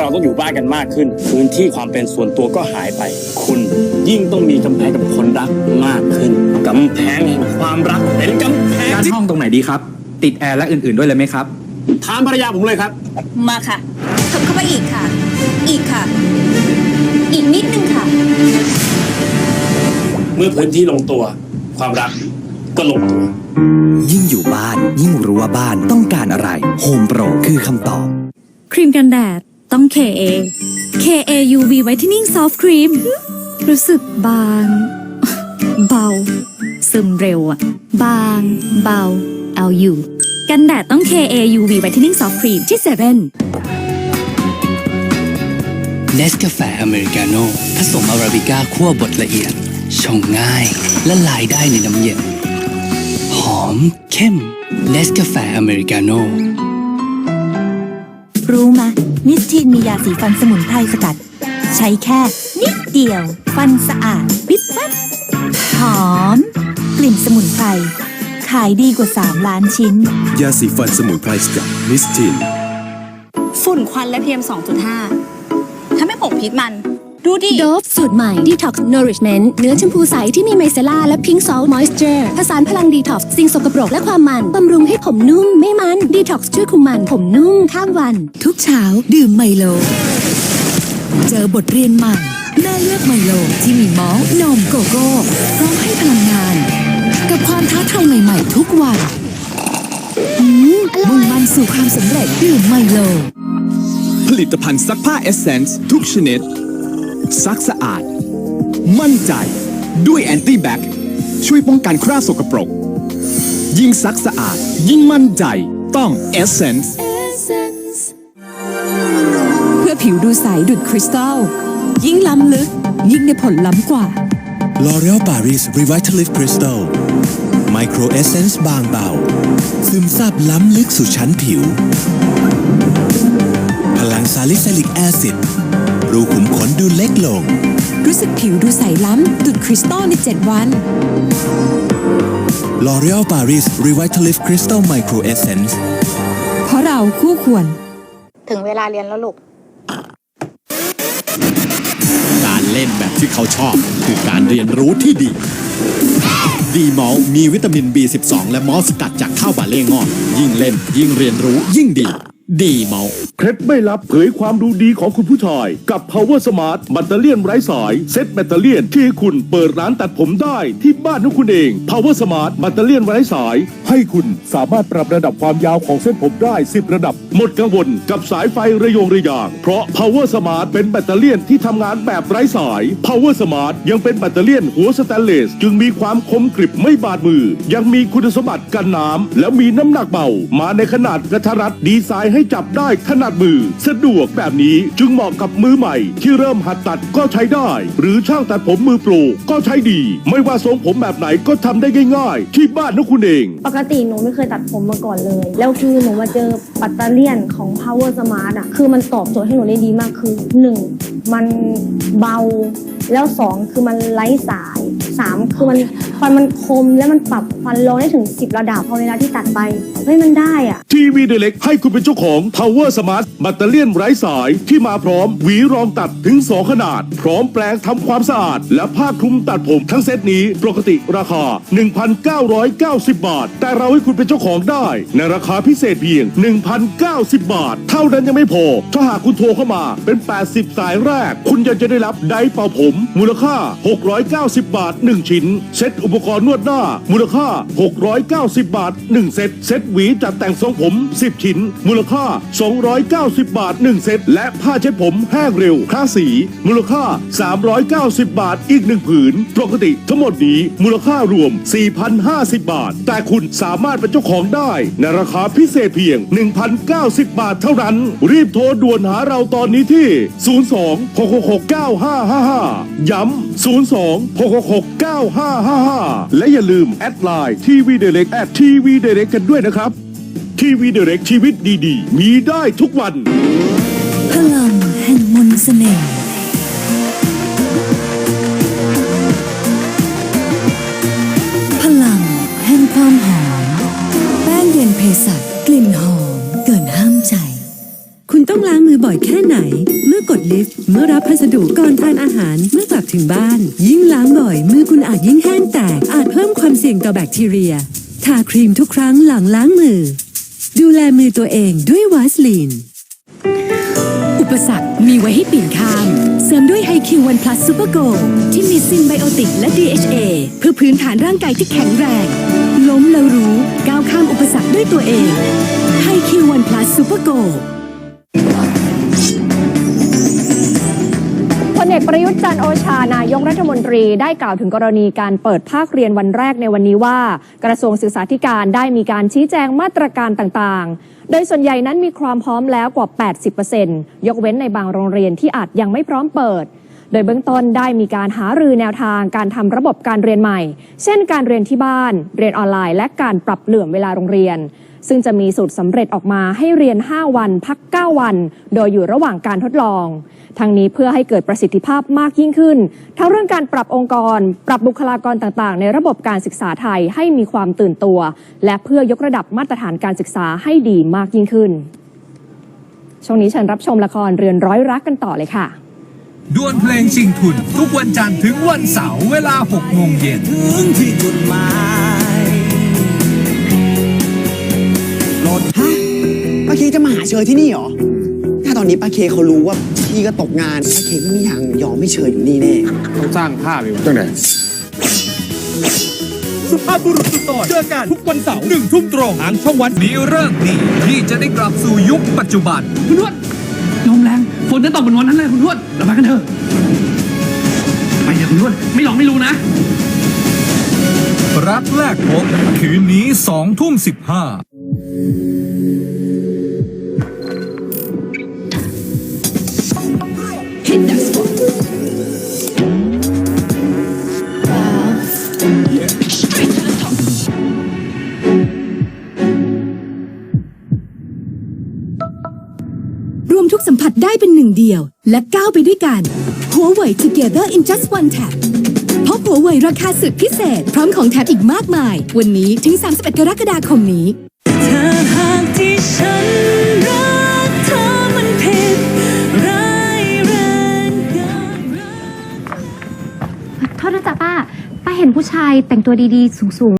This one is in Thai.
เราต้องอยู่บ้านกันมากขึ้น พื้นที่ความเป็นส่วนตัวก็หายไป คุณยิ่งต้องมีกำแพงกับคนรักมากขึ้นกำแพงแห่งความรักเป็นกำแพงการที่ห้องตรงไหนดีครับ ติดแอร์และอื่นๆด้วยเลยไหมครับ ถามภรรยาผมเลยครับ มาค่ะทำเข้าไปอีกค่ะ อีกค่ะ อีกนิดนึงค่ะ เมื่อพื้นที่ลงตัว ความรักก็ลงตัว ยิ่งอยู่บ้าน ยิ่งรู้ว่าบ้านต้องการอะไรโฮมโปรคือคำตอบ ครีมกันแดด ต้อง KA KA UV Whitening Soft Cream รู้สึกบาง เบา ซึมเร็วอะบาง เบา เอาอยู่ กันแดดต้อง KA UV Whitening Soft Cream ที่เซเว่น เนสกาแฟอเมริกาโน่ผสมอาราบิก้าคั่วบดละเอียด ชงง่ายละลายได้ในน้ำเย็น หอม เข้มเนสกาแฟอเมริกาโน่รู้มะมิ สทีนมียาสีฟันสมุนไพรสกัด ใช้แค่ นิดเดียว ฟันสะอาดปิ๊บปั๊บหอม กลิ่นสมุนไพร ขายดีกว่า 3 ล้านชิ้น ยาสีฟันสมุนไพรสกัดมิสทินฝุ่นควันและ PM 2.5ทำให้ผมพิษมัน ดูดิ โดฟสูตรใหม่ Detox Nourishment เนื้อชมพูใสที่มีไมเซล่าและ Pink Salt Moisture ผสานพลัง Detox สิ่งสกปรกและความมัน บำรุงให้ผมนุ่มไม่มัน Detox ช่วยคุมมันผมนุ่มข้ามวัน ทุกเช้าดื่มไมโล เจอบทเรียนใหม่แม่เลือกไมโลที่มีมอลต์นมโกโก้พร้อมให้พลังงาน กับความท้าทายใหม่ ๆ ทุกวันอืมมุ่งมั่นสู่ความสำเร็จดื่มไมโล ผลิตภัณฑ์ซักผ้าเอเซนส์ทุกชนิด ซักสะอาด มั่นใจ ด้วยแอนตี้แบคช่วยป้องกันคราบสกปรก ยิ่งซักสะอาด ยิ่งมั่นใจ ต้องเอเซนส์เพื่อผิวดูใสดุดคริสตัล ยิ่งล้ำลึก ยิ่งได้ผลล้ำกว่า L'Oreal Paris Revitalift Crystal Micro Essence บางเบา ซึมซาบล้ำลึกสู่ชั้นผิว พลังซาลิซิลิกแอซิด รูขุมขนดูเล็กลง รู้สึกผิวดูใสล้ำดุดคริสตัลใน 7 วัน L'Oreal Paris Revitalift Crystal Micro Essence เพราะเราคู่ควร ถึงเวลาเรียนแล้วลูก การเล่นแบบที่เขาชอบ คือการเรียนรู้ที่ดี ดีมอลมีวิตามิน B12 และมอลสกัดจากข้าวบาเล่งอนยิ่งเล่น ยิ่งเรียนรู้ยิ่งดี ดีเมอลเคล็ดไม่ลับเผยความดูดีของคุณผู้ชาย กับ Power Smart แบตเตอรี่ไร้สาย เซ็ตแบตเตอรี่ที่คุณเปิดร้านตัดผมได้ที่บ้านของคุณเอง Power Smart แบตเตอรี่ไร้สาย ให้คุณสามารถปรับระดับความยาวของเส้นผมได้ 10 ระดับ หมดกังวลกับสายไฟระยงระยาง เพราะ Power Smart เป็นแบตเตอรี่ที่ทำงานแบบไร้สาย Power Smart ยังเป็นแบตเตอรี่หัวสแตนเลส จึงมีความคมกริบไม่บาดมือ ยังมีคุณสมบัติกันน้ำแล้วมีน้ำหนักเบามาในขนาดกระทัดรัดดีไซน์ให้จับได้ขนาดมือ สะดวกแบบนี้จึงเหมาะกับมือใหม่ ที่เริ่มหัดตัดก็ใช้ได้ หรือช่างตัดผมมือโปรก็ใช้ดี ไม่ว่าทรงผมแบบไหนก็ทำได้ง่ายๆ ที่บ้านของคุณเอง ปกติหนูไม่เคยตัดผมมาก่อนเลย แล้วคือหนูมาเจอปัตเตอร์เลียนของ Power Smart อะคือมันตอบโจทย์ให้หนูได้ดีมากคือ 1. มันเบา แล้ว 2 คือมันไร้สาย 3 คือมันฟันมันคมแล้วมันปรับฟันลได้ถึง 10 ระดับพอเวลาที่ตัดไปเฮ้ยมันได้อะ ทีวีเดเล็กให้คุณเป็นเจ้าของ Power Smart แบตเตอรี่ยนไร้สายที่มาพร้อมหวีรองตัดถึง 2 ขนาด พร้อมแปลงทำความสะอาด และผ้าคลุมตัดผมทั้งเซตนี้ปกติราคา 1,990 บาท แต่เราให้คุณเป็นเจ้าของได้ ในราคาพิเศษเพียง 1,090 บาท เท่านั้นยังไม่พอ ถ้าหากคุณโทรเข้ามาเป็น 80 สายแรก คุณยังจะได้รับไดร์เป่าผม มูลค่า 690 บาท1 ชิ้น เซตอุปกรณ์นวดหน้า มูลค่า 690 บาท 1 เซตเซตหวีจัดแต่งทรงผม 10 ชิ้น มูลค่า 290 บาท 1 เซตและผ้าเช็ดผมแห้งเร็วค่าสี มูลค่า 390 บาทอีก 1 ผืน ปกติทั้งหมดนี้มูลค่ารวม 4,050 บาท แต่คุณสามารถเป็นเจ้าของได้ ในราคาพิเศษเพียง 1,090 บาทเท่านั้น รีบโทรด่วนหาเราตอนนี้ที่ 02 666 9555 ย้ำ 02 666 9555 และอย่าลืมแอดไลน์ทีวีเดเล็กแอดทีวีเดเล็กกันด้วยนะครับทีวีเดเล็กชีวิตดีๆ มีได้ทุกวัน พลังแห่งมนต์เสน่ห์พลังแห่งความหอม แป้งเย็นเพสัชกลิ่นหอม คุณต้องล้างมือบ่อยแค่ไหน เมื่อกดลิฟต์ เมื่อรับพัสดุก่อนทานอาหาร เมื่อกลับถึงบ้าน ยิ่งล้างบ่อย มือคุณอาจยิ่งแห้งแตก อาจเพิ่มความเสี่ยงต่อแบคทีเรีย ทาครีมทุกครั้งหลังล้างมือ ดูแลมือตัวเองด้วยวาสลีน อุปสรรคมีไว้ให้ปีนข้าม เสริมด้วยไฮคิววันพลัสซูเปอร์โกที่มีซิมไบโอติกและ DHA เพื่อพื้นฐานร่างกายที่แข็งแรง ล้มแล้วรู้ก้าวข้ามอุปสรรคด้วยตัวเองไฮคิววันพลัสซูเปอร์โก อกประยุทธ์จันโอชานายกรัฐมนตรีได้กล่าวถึงกรณีการเปิดภาคเรียนวันแรกในวันนี้ว่า กระทรวงศึกษาธิการได้มีการชี้แจงมาตรการต่างๆ โดยส่วนใหญ่นั้นมีความพร้อมแล้วกว่า 80%ยกเว้นในบางโรงเรียนที่อาจยังไม่พร้อมเปิด โดยเบื้องต้นได้มีการหารือแนวทางการทำระบบการเรียนใหม่ เช่น การเรียนที่บ้าน เรียนออนไลน์ และการปรับเหลื่อมเวลาโรงเรียน ซึ่งจะมีสูตรสำเร็จออกมาให้เรียน 5 วัน พัก 9 วัน โดยอยู่ระหว่างการทดลอง ทั้งนี้เพื่อให้เกิดประสิทธิภาพมากยิ่งขึ้น ทั้งเรื่องการปรับองค์กร ปรับบุคลากรต่างๆ ในระบบการศึกษาไทยให้มีความตื่นตัว และเพื่อยกระดับมาตรฐานการศึกษาให้ดีมากยิ่งขึ้น ช่วงนี้เชิญรับชมละครเรือนร้อยรักกันต่อเลยค่ะดวลเพลงชิงทุน ทุกวันจันทร์ถึงวันเสาร์เวลา6โมงเย็นถึงที่จุดหมาย เคจะมาหาเชยที่นี่เหรอ ถ้าตอนนี้ป้าเคเขารู้ว่าพี่ก็ตกงานป้าเคไม่มีทางยอมให้เชยอยู่นี่แน่ ต้องสร้างภาพอยู่ตั้งไหนสุภาพบุรุษสุดโต่อเจอกันทุกวันเสาร์หนึ่งทุ่มตรงทางช่องวันนี้เริ่มดีที่จะได้กลับสู่ยุคปัจจุบัน คุณทวดลมแรงฝนจะตกเหมือนวันนั้นเลยคุณทวดเราไปกันเถอะ ไปเถอะคุณทวดไม่ลองไม่รู้นะ รักแรกพบคืนนี้สองทุ่มสิบห้า สัมผัสได้เป็นหนึ่งเดียว และก้าวไปด้วยกันหัวเว่ย together in just one tap พบหัวเว่ยราคาสุดพิเศษ พร้อมของแถมอีกมากมาย วันนี้ถึง 31 กรกฎาคมนี้ถ้าหากที่ฉันรักเธอมันผิดร้ายแรงเกินโทษนะจ๊ะป้า ป้าเห็นผู้ชายแต่งตัวดีๆ สูง